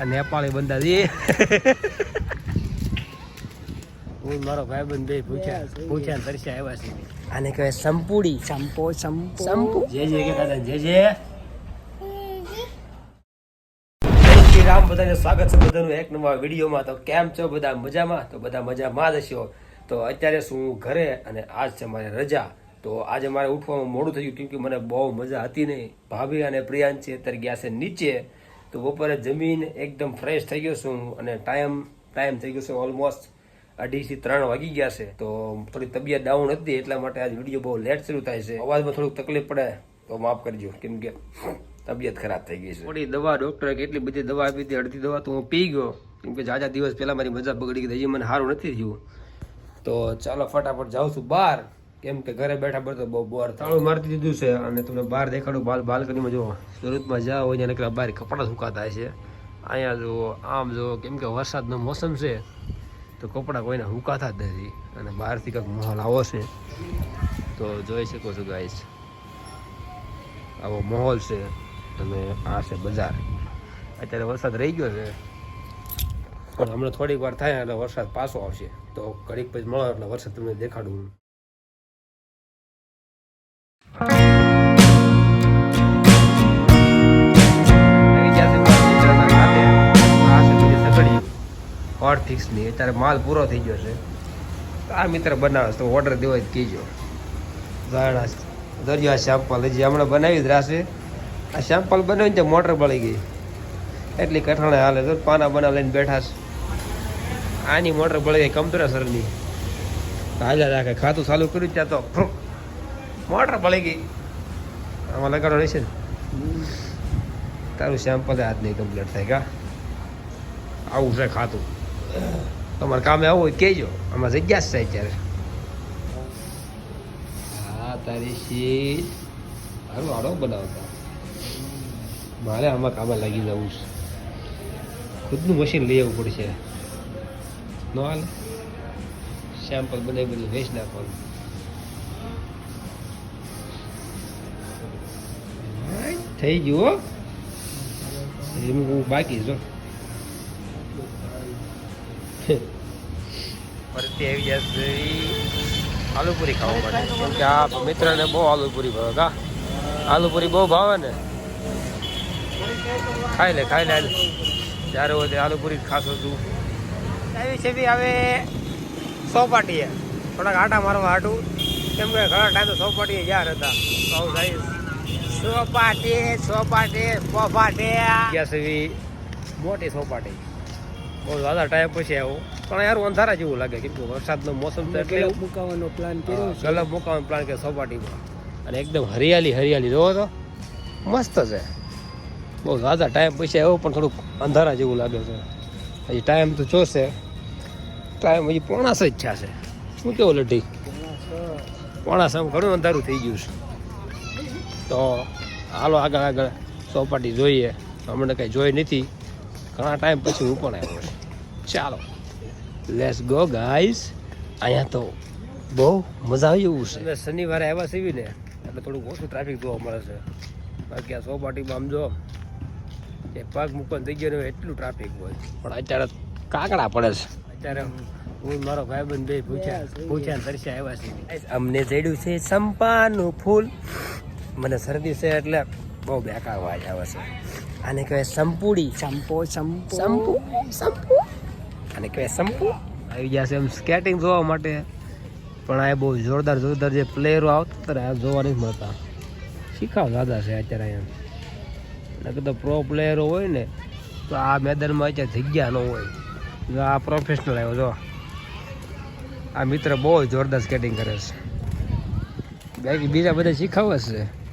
આ નેપાળી બંદા દે. હું મારો ભાઈ બંધ પૂછ્યા પૂછ્યા ને આવ્યા છે. આને કહેવાય સંપૂડી. સંપો સંપો. સંપુ જે જે કે દાદા જે જે રામ બધાને સ્વાગત છે બધાનું એક નવા વિડીયોમાં. તો કેમ છો બધા? મજામાં? તો બધા મજામાં જ હશો તો અત્યારે શું હું ઘરે અને આજ છે મારે રજા. તો આજે મારે ઉઠવામાં મોડું થયું કેમ કે મને બહુ મજા હતી નહીં. ભાભી અને પ્રિયાંશી અત્યારે ગયા છે નીચે. તો બપોરે જમીન એકદમ ફ્રેશ થઈ ગયો છું અને ટાઈમ ટાઈમ થઈ ગયો છે ઓલમોસ્ટ અઢીથી ત્રણ વાગી ગયા છે. તો થોડી તબિયત ડાઉન હતી, એટલા માટે આજ વીડિયો બહુ લેટ શરૂ થાય છે. અવાજમાં થોડુંક તકલીફ પડે, તો માફ કરજો, કેમ કે તબિયત ખરાબ થઈ ગઈ છે. થોડી દવા ડોક્ટરે કેટલી બધી દવા આપી હતી, અડધી દવા તો હું પી ગયો. કેમ કે જાજા દિવસ પહેલાં મારી મજા બગડી ગઈ, હજી મને સારું નથી થયું. તો ચાલો ફટાફટ જાઉં છું બહાર. કેમ કે ઘરે બેઠા બેઠા બહુ બોર તાળું મારી દીધું છે અને તમને બહાર દેખાડું, બાલ બાલ્કનીમાં જુઓ. સુરતમાં જાઓ હોય ને બહાર કપડાં સુકાતા છે. અહીંયા જુઓ, આમ જુઓ, કેમ કે વરસાદનો મોસમ છે, તો કપડાં કોઈને સુકાતા જ નથી અને બહારથી કંઈક માહોલ આવો છે. તો જોઈ શકો છો ગાઈશ આવો માહોલ છે. અને આ છે બજાર. અત્યારે વરસાદ રહી ગયો છે. પણ હમણાં થોડીક વાર થાય એટલે વરસાદ પાછો આવશે. તો ઘડીક પછી મળો એટલે વરસાદ તમને દેખાડું. હોટ ફિક્સની અત્યારે માલ પૂરો થઈ ગયો છે. આ મિત્ર બનાવે તો ઓર્ડર દેવો જ કહેજો. ઝાડા આ શ્યામપાલ હજી હમણાં બનાવી જ રાશે આ શેમ્પલ બનાવીને ત્યાં મોટર બળી ગઈ. એટલી કઠણ હાલે તો પાના બના લઈને બેઠા છે. આની મોટર બળી ગઈ કમ્પ્યુટરની હાલ્યા રાખે. ખાતું ચાલુ કર્યું, ત્યાં તો મોટર બળી ગઈ. આમાં લગાડો રહેશે ને. તારું સેમ્પલ હાથ નહીં કમ્પ્લીટ થાય કા આવું છે ખાતું. તમારે કામે આવું હોય કહેજો. આમાં જગ્યા જ છે અત્યારે. હા તારી શીટ. સારું આડો બનાવતા. મારે આમાં કામે લાગી જવું છે. ખુદનું મશીન લઈ આવવું પડશે. નો હાલે. સેમ્પલ બનાવી બધું વેચ નાખવાનું. થઈ ગયું રીમવું બાકી જો ફરતી આવી જશે આલુપુરી ખાવા માટે કેમ કે આ મિત્રને બહુ આલુપુરી ભાવે કા આલુપુરી બહુ ભાવે ને ખાઈ લે ખાઈ લે જ્યારે હોય આલુપુરી ખાશો તું. આવી છે બી હવે સોપાટીએ. થોડાક આટા મારવા હાટું. કેમ કે ઘણા ટાઈમ તો સોપાટીએ જ્યાં હતા તો જાય. સોપાટી સોપાટી સોપાટી ગયા સુધી મોટી સોપાટી. બહુ વધારે ટાઈમ પછી આવું. પણ યાર અંધારા જેવું લાગે. કેમ કે વરસાદનો મોસમ તો એટલે મુકાવાનો પ્લાન કર્યો છે. ગલબ મુકાવાનો પ્લાન કે સોપાટીમાં. અને એકદમ હરિયાળી હરિયાળી. જોવો તો. મસ્ત છે. બહુ ઝાઝા ટાઈમ પછી આવ્યો પણ થોડુંક અંધારા જેવું લાગે છે. હજી ટાઈમ તો જોશે. ટાઈમ હજી પોણા જ છે. શું કેવું લઢી? પોણા સામ ઘણું અંધારું થઈ ગયું છે. તો હાલો આગળ આગળ ચોપાટી જોઈએ. અમને કંઈ જોઈ નથી. ઘણા ટાઈમ પછી હું પણ આવ્યો ચાલો લેટ્સ ગો ગાઈસ અહીંયા તો બહુ મજા આવી એવું છે. શનિવારે આવ્યા સીવી ને એટલે થોડુંક ઓછું ટ્રાફિક જોવા મળે છે. બાકી આ ચોપાટીમાં આમ જો એ પગ મૂકવાની ગયો એટલું ટ્રાફિક હોય. પણ અત્યારે કાકડા પડે છે. અત્યારે હું મારો ભાઈબંધ બે પૂછ્યા પૂછ્યા ને આવ્યા છે અમને જડ્યું છે ચંપાનું ફૂલ. મને શરદી છે એટલે બહુ બેકાર અવાજ આવે છે. આને કહેવાય સંપુડી. સંપો સંપો. સંપુ? સંપુ? અને કહેવાય સંપુ? આવી ગયા છે એમ સ્કેટિંગ જોવા માટે. પણ આ બહુ જોરદાર જોરદાર જે પ્લેયરો આવતા હતા આ જોવા નથી મળતા. શીખાવ દાદા છે અત્યારે અહીંયા નકર તો પ્રો પ્લેયરો હોય ને તો આ મેદાનમાં અત્યારે જગ્યા ન હોય. જો આ પ્રોફેશનલ આવ્યો જો. આ મિત્ર બહુ જોરદાર સ્કેટિંગ કરે છે. બાકી બીજા બધા શીખાવે છે.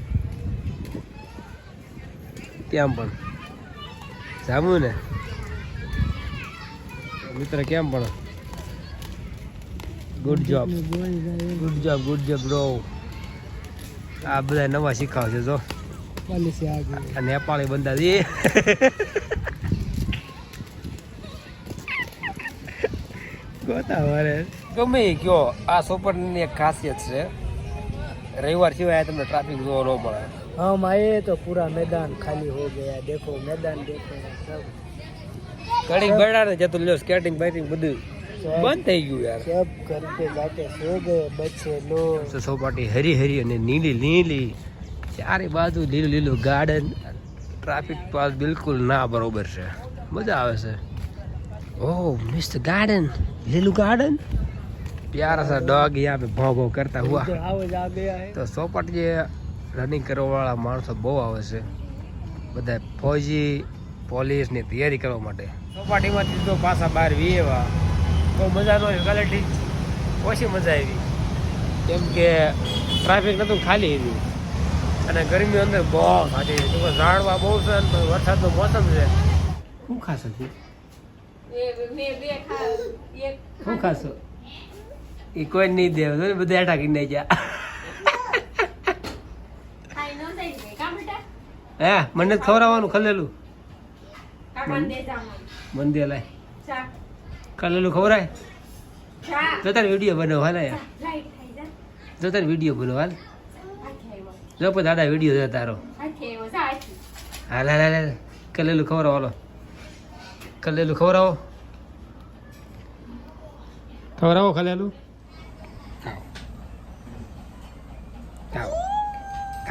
ત્યાં પણ? જામું ને? મિત્ર, કેમ પણ? Good job good job good job bro આ બધા નવા શીખાવશે જો. નેપાળી બંદા છે ગોતા મારે. ગમે કયો, આ સોપરની એક ખાસિયત છે. રવિવાર સિવાય તમને ટ્રાફિક જોવા ન મળે. હા માં એ તો પૂરા મેદાન ખાલી હો ગયા. દેખો મેદાન દેખો. સબ. કડીક બેડા ને જતું લ્યો સ્કેટિંગ બેટિંગ બધું બંધ થઈ ગયું યાર. સબ ઘર પે જાતે સો ગયે બચ્ચે લો. સોપાટી હરી હરી અને નીલી નીલી ચારે બાજુ લીલું લીલું ગાર્ડન ટ્રાફિક પાસ બિલકુલ ના બરોબર છે. મજા આવે છે. ઓ મિસ્ટર ગાર્ડન લીલું ગાર્ડન प्यारा सा डॉग यहाँ पे भाव भाव करता हुआ इधर आवाज आ गया है તો ચોપાટી જે રનિંગ કરવાવાળા માણસો બહુ આવે છે બધા ફૌજી પોલીસની તૈયારી કરવા માટે ચોપાટીમાંથી તો પાછા બહાર વીએવા બહુ મજા ન આવી ક્વોલિટી ઓછી મજા આવી કેમ કે ટ્રાફિક નહોતું ખાલી એવી અને ગરમી અંદર બહુ થાતી હતી તો ઝાડવા બહુ છે અને વરસાદનો મોસમ છે શું ખાશો તું શું ખાશો એ કોઈ નહીં દે બધા ઠાકી નહીં જા હે મને જ ખવડાવવાનું ખલેલું. મંદિર લાય. ખલેલું ખવડાય? જો. તારે વીડિયો બનાવ હાલ. જો તારે વીડિયો બનાવ હાલ. જો પણ દાદા વીડિયો છે તારો. હા હાલ હાલ હાલ. કલેલું ખવડાવો હાલો. કલેલું ખવડાવો. ખવડાવો ખલેલું.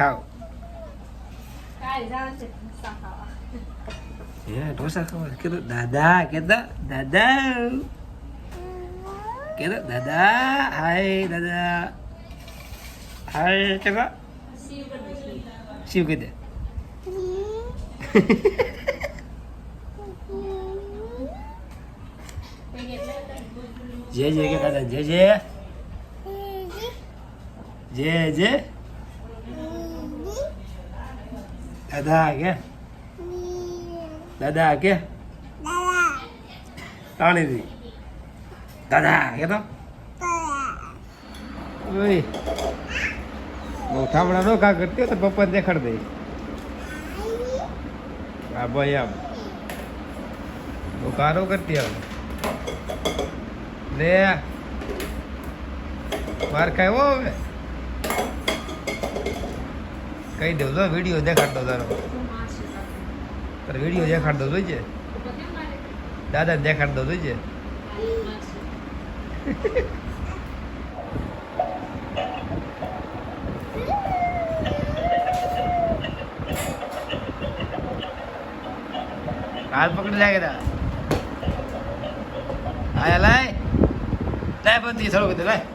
ખાઓ હે ઢોસા ખાવા કીધું દાદા કેતા દાદા કેતા દાદા હાય દાદા હાય કેતા શિવ કહી દે જે જે કે દાદા જે જે જે જે દાદા કે દાદા કે તાણીથી દાદા કે તો ઓય ઠામડા નો કા કરતી તો પપ્પા દેખાડ દે આ ભાઈ આમ બહુ કારો કરતી હવે લે માર ખાય હવે કહી દઉં તો વીડિયો દેખાડતો તારો. તારો વીડિયો દેખાડતો જોઈજે દાદા દેખાડતો જોઈજે હાથ પકડી લાગે તા આયા લાય લાય બધી થોડું બધું લાય.